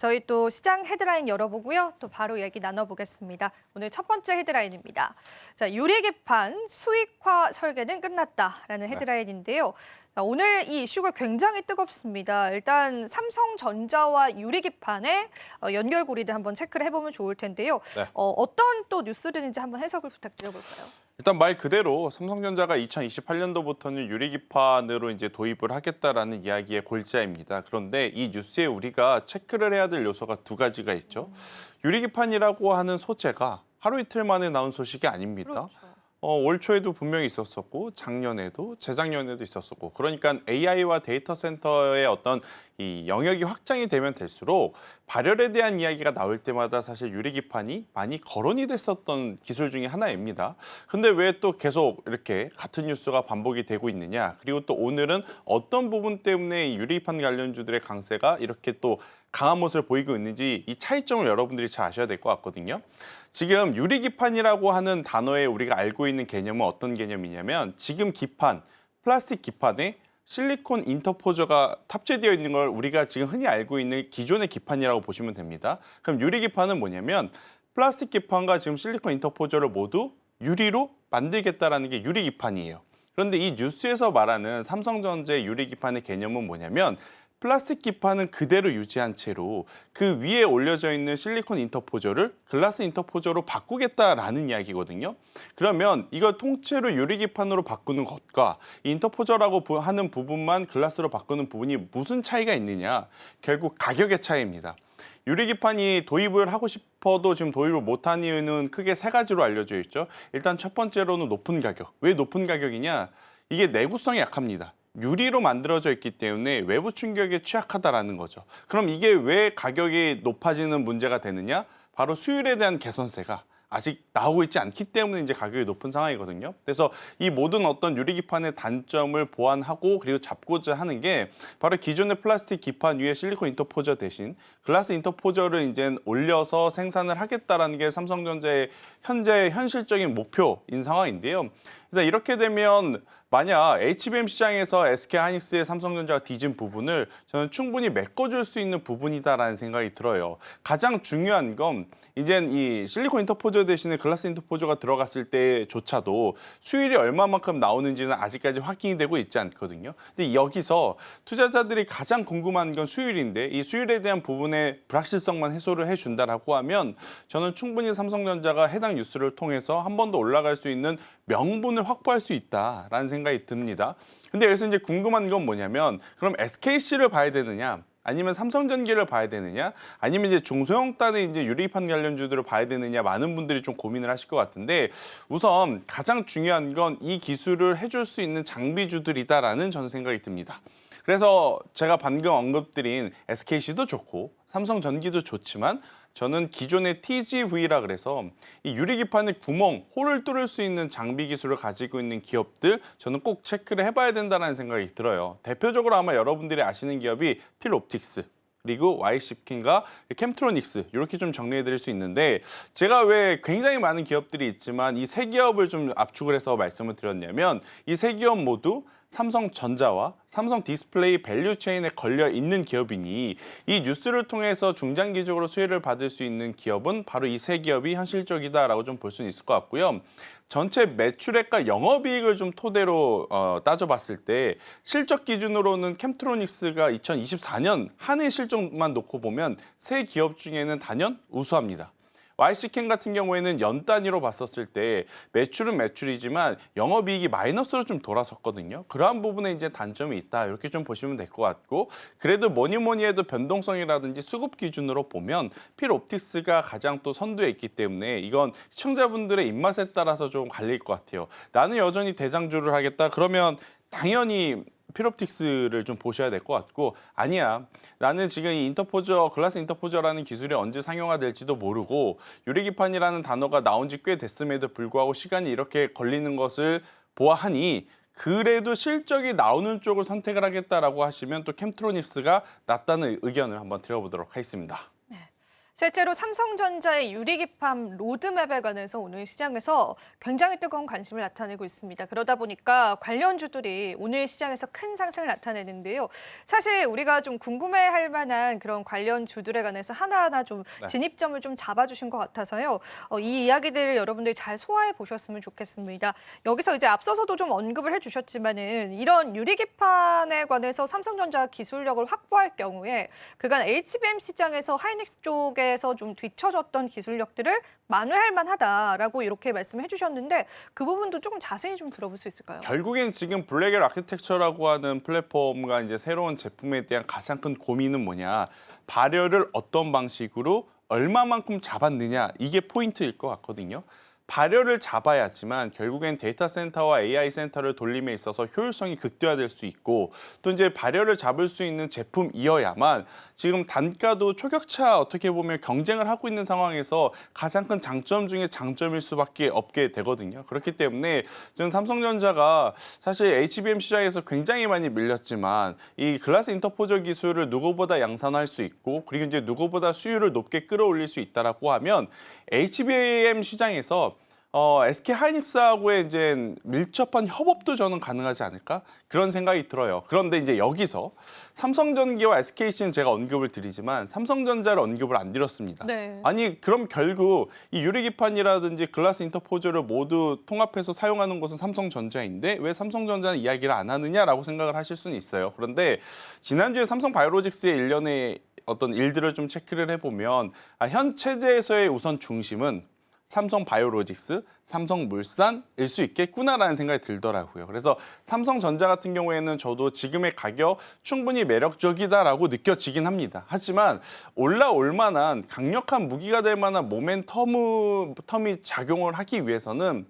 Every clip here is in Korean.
저희 또 시장 헤드라인 열어보고요. 또 바로 얘기 나눠보겠습니다. 오늘 첫 번째 헤드라인입니다. 자, 유리기판 수익화 설계는 끝났다라는 헤드라인인데요. 자, 오늘 이 이슈가 굉장히 뜨겁습니다. 일단 삼성전자와 유리기판의 어, 연결고리를 한번 체크를 해보면 좋을 텐데요. 네. 어, 어떤 또 뉴스들인지 한번 해석을 부탁드려볼까요? 일단 말 그대로 삼성전자가 2028년도부터는 유리기판으로 이제 도입을 하겠다라는 이야기의 골자입니다. 그런데 이 뉴스에 우리가 체크를 해야 될 요소가 두 가지가 있죠. 유리기판이라고 하는 소재가 하루 이틀 만에 나온 소식이 아닙니다. 그렇죠. 어, 올 초에도 분명히 있었었고 작년에도 재작년에도 있었었고 그러니까 AI와 데이터 센터의 어떤 이 영역이 확장이 되면 될수록 발열에 대한 이야기가 나올 때마다 사실 유리기판이 많이 거론이 됐었던 기술 중에 하나입니다. 근데 왜 또 계속 이렇게 같은 뉴스가 반복이 되고 있느냐? 그리고 또 오늘은 어떤 부분 때문에 이 유리기판 관련주들의 강세가 이렇게 또 강한 모습을 보이고 있는지 이 차이점을 여러분들이 잘 아셔야 될 것 같거든요. 지금 유리기판이라고 하는 단어에 우리가 알고 있는 개념은 어떤 개념이냐면 지금 기판, 플라스틱 기판에 실리콘 인터포저가 탑재되어 있는 걸 우리가 지금 흔히 알고 있는 기존의 기판이라고 보시면 됩니다. 그럼 유리 기판은 뭐냐면 플라스틱 기판과 지금 실리콘 인터포저를 모두 유리로 만들겠다라는 게 유리 기판이에요. 그런데 이 뉴스에서 말하는 삼성전자의 유리 기판의 개념은 뭐냐면 플라스틱 기판은 그대로 유지한 채로 그 위에 올려져 있는 실리콘 인터포저를 글라스 인터포저로 바꾸겠다라는 이야기거든요. 그러면 이걸 통째로 유리 기판으로 바꾸는 것과 이 인터포저라고 부- 하는 부분만 글라스로 바꾸는 부분이 무슨 차이가 있느냐? 결국 가격의 차이입니다. 유리 기판이 도입을 하고 싶어도 지금 도입을 못한 이유는 크게 세 가지로 알려져 있죠. 일단 첫 번째로는 높은 가격. 왜 높은 가격이냐? 이게 내구성이 약합니다. 유리로 만들어져 있기 때문에 외부 충격에 취약하다라는 거죠. 그럼 이게 왜 가격이 높아지는 문제가 되느냐? 바로 수율에 대한 개선세가 아직 나오고 있지 않기 때문에 이제 가격이 높은 상황이거든요. 그래서 이 모든 어떤 유리 기판의 단점을 보완하고 그리고 잡고자 하는 게 바로 기존의 플라스틱 기판 위에 실리콘 인터포저 대신 글라스 인터포저를 이제 올려서 생산을 하겠다라는 게 삼성전자의 현재 현실적인 목표인 상황인데요. 그래서 이렇게 되면 만약 HBM 시장에서 SK 하이닉스의 삼성전자가 뒤진 부분을 저는 충분히 메꿔줄 수 있는 부분이다라는 생각이 들어요. 가장 중요한 건 이젠 이 실리콘 인터포저 대신에 글라스 인터포저가 들어갔을 때조차도 수율이 얼마만큼 나오는지는 아직까지 확인이 되고 있지 않거든요. 근데 여기서 투자자들이 가장 궁금한 건 수율인데 이 수율에 대한 부분의 불확실성만 해소를 해준다라고 하면 저는 충분히 삼성전자가 해당 뉴스를 통해서 한 번 더 올라갈 수 있는 명분을 확보할 수 있다라는 생각이 듭니다. 근데 여기서 이제 궁금한 건 뭐냐면 그럼 SKC를 봐야 되느냐? 아니면 삼성전기를 봐야 되느냐? 아니면 이제 중소형 단의 이제 유리판 관련주들을 봐야 되느냐? 많은 분들이 좀 고민을 하실 것 같은데 우선 가장 중요한 건 이 기술을 해줄 수 있는 장비주들이다라는 저는 생각이 듭니다. 그래서 제가 방금 언급드린 SKC도 좋고 삼성전기도 좋지만 저는 기존의 TGV라 그래서 이 유리기판의 구멍, 홀을 뚫을 수 있는 장비 기술을 가지고 있는 기업들 저는 꼭 체크를 해봐야 된다는 생각이 들어요. 대표적으로 아마 여러분들이 아시는 기업이 필옵틱스 그리고 YC킨과 캠트로닉스 이렇게 좀 정리해 드릴 수 있는데 제가 왜 굉장히 많은 기업들이 있지만 이 세 기업을 좀 압축을 해서 말씀을 드렸냐면 이 세 기업 모두 삼성전자와 삼성 디스플레이 밸류 체인에 걸려 있는 기업이니 이 뉴스를 통해서 중장기적으로 수혜를 받을 수 있는 기업은 바로 이 세 기업이 현실적이다라고 좀 볼 수는 있을 것 같고요. 전체 매출액과 영업이익을 좀 토대로 어, 따져봤을 때 실적 기준으로는 캠트로닉스가 2024년 한 해 실적만 놓고 보면 세 기업 중에는 단연 우수합니다. YC캔 같은 경우에는 연 단위로 봤었을 때 매출은 매출이지만 영업이익이 마이너스로 좀 돌아섰거든요. 그러한 부분에 이제 단점이 있다 이렇게 좀 보시면 될 것 같고 그래도 뭐니 뭐니 해도 변동성이라든지 수급 기준으로 보면 필옵틱스가 가장 또 선두에 있기 때문에 이건 시청자분들의 입맛에 따라서 좀 갈릴 것 같아요. 나는 여전히 대장주를 하겠다 그러면 당연히 필옵틱스를 좀 보셔야 될 것 같고 아니야 나는 지금 이 인터포저 글라스 인터포저라는 기술이 언제 상용화될지도 모르고 유리기판이라는 단어가 나온 지 꽤 됐음에도 불구하고 시간이 이렇게 걸리는 것을 보아하니 그래도 실적이 나오는 쪽을 선택을 하겠다라고 하시면 또 캠트로닉스가 낫다는 의견을 한번 드려보도록 하겠습니다. 실제로 삼성전자의 유리기판 로드맵에 관해서 오늘 시장에서 굉장히 뜨거운 관심을 나타내고 있습니다. 그러다 보니까 관련주들이 오늘 시장에서 큰 상승을 나타내는데요. 사실 우리가 좀 궁금해할 만한 그런 관련주들에 관해서 하나하나 좀 네. 진입점을 좀 잡아주신 것 같아서요. 어, 이 이야기들을 여러분들이 잘 소화해 보셨으면 좋겠습니다. 여기서 이제 앞서서도 좀 언급을 해주셨지만은 이런 유리기판에 관해서 삼성전자 기술력을 확보할 경우에 그간 HBM 시장에서 하이닉스 쪽에 서 좀 뒤처졌던 기술력들을 만회할 만하다라고 이렇게 말씀해 주셨는데 그 부분도 조금 자세히 좀 들어볼 수 있을까요? 결국엔 지금 블랙엘 아키텍처라고 하는 플랫폼과 이제 새로운 제품에 대한 가장 큰 고민은 뭐냐 발열을 어떤 방식으로 얼마만큼 잡았느냐 이게 포인트일 것 같거든요. 발열을 잡아야지만 결국엔 데이터 센터와 AI 센터를 돌림에 있어서 효율성이 극대화될 수 있고 또 이제 발열을 잡을 수 있는 제품이어야만 지금 단가도 초격차 어떻게 보면 경쟁을 하고 있는 상황에서 가장 큰 장점 중에 장점일 수밖에 없게 되거든요. 그렇기 때문에 저는 삼성전자가 사실 HBM 시장에서 굉장히 많이 밀렸지만 이 글라스 인터포저 기술을 누구보다 양산할 수 있고 그리고 이제 누구보다 수율을 높게 끌어올릴 수 있다라고 하면 HBM 시장에서 어, SK 하이닉스하고의 이제 밀접한 협업도 저는 가능하지 않을까 그런 생각이 들어요. 그런데 이제 여기서 삼성전기와 SKC는 제가 언급을 드리지만 삼성전자를 언급을 안 드렸습니다. 네. 아니 그럼 결국 이 유리기판이라든지 글라스 인터포저를 모두 통합해서 사용하는 것은 삼성전자인데 왜 삼성전자는 이야기를 안 하느냐라고 생각을 하실 수는 있어요. 그런데 지난주에 삼성 바이오로직스의 일련의 어떤 일들을 좀 체크를 해보면 아, 현 체제에서의 우선 중심은 삼성 바이오로직스, 삼성 물산일 수 있겠구나라는 생각이 들더라고요. 그래서 삼성전자 같은 경우에는 저도 지금의 가격 충분히 매력적이다라고 느껴지긴 합니다. 하지만 올라올 만한 강력한 무기가 될 만한 모멘텀이 작용을 하기 위해서는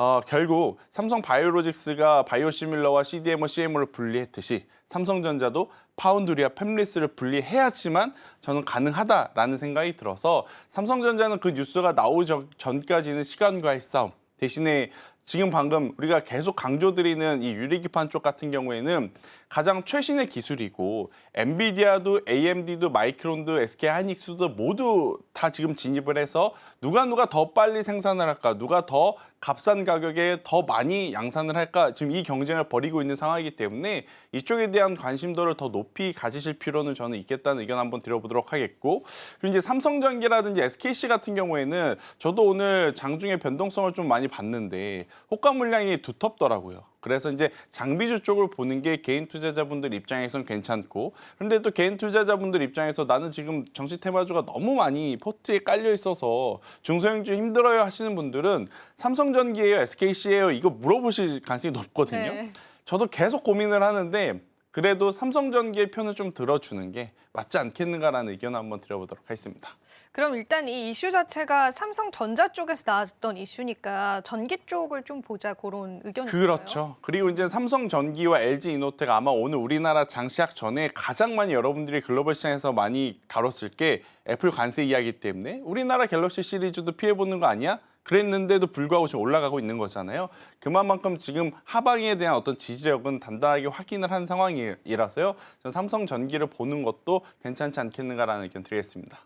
어, 결국 삼성 바이오로직스가 바이오시밀러와 CDMO, CMO를 분리했듯이 삼성전자도 파운드리와 팹리스를 분리해야지만 저는 가능하다라는 생각이 들어서 삼성전자는 그 뉴스가 나오기 전- 전까지는 시간과의 싸움 대신에 지금 방금 우리가 계속 강조드리는 이 유리기판 쪽 같은 경우에는 가장 최신의 기술이고 엔비디아도 AMD도 마이크론도 SK 하이닉스도 모두 다 지금 진입을 해서 누가 누가 더 빨리 생산을 할까 누가 더 값싼 가격에 더 많이 양산을 할까 지금 이 경쟁을 벌이고 있는 상황이기 때문에 이쪽에 대한 관심도를 더 높이 가지실 필요는 저는 있겠다는 의견 한번 드려보도록 하겠고 그리고 이제 삼성전기라든지 SKC 같은 경우에는 저도 오늘 장중에 변동성을 좀 많이 봤는데 호가 물량이 두텁더라고요. 그래서 이제 장비주 쪽을 보는 게 개인 투자자분들 입장에선 괜찮고 그런데 또 개인 투자자분들 입장에서 나는 지금 정치 테마주가 너무 많이 포트에 깔려 있어서 중소형주 힘들어요 하시는 분들은 삼성전기예요, SKC예요 이거 물어보실 가능성이 높거든요. 네. 저도 계속 고민을 하는데 그래도 삼성전기의 편을 좀 들어주는 게 맞지 않겠는가라는 의견 을 한번 드려보도록 하겠습니다. 그럼 일단 이 이슈 자체가 삼성전자 쪽에서 나왔던 이슈니까 전기 쪽을 좀 보자 그런 의견이요 그렇죠. 그리고 이제 삼성전기와 LG 이노텍 아마 오늘 우리나라 장시작 전에 가장 많이 여러분들이 글로벌 시장에서 많이 다뤘을 게 애플 관세 이야기 때문에 우리나라 갤럭시 시리즈도 피해 보는 거 아니야? 그랬는데도 불구하고 지금 올라가고 있는 거잖아요. 그만큼 지금 하방에 대한 어떤 지지력은 단단하게 확인을 한 상황이라서요. 삼성전기를 보는 것도 괜찮지 않겠는가라는 의견 드리겠습니다.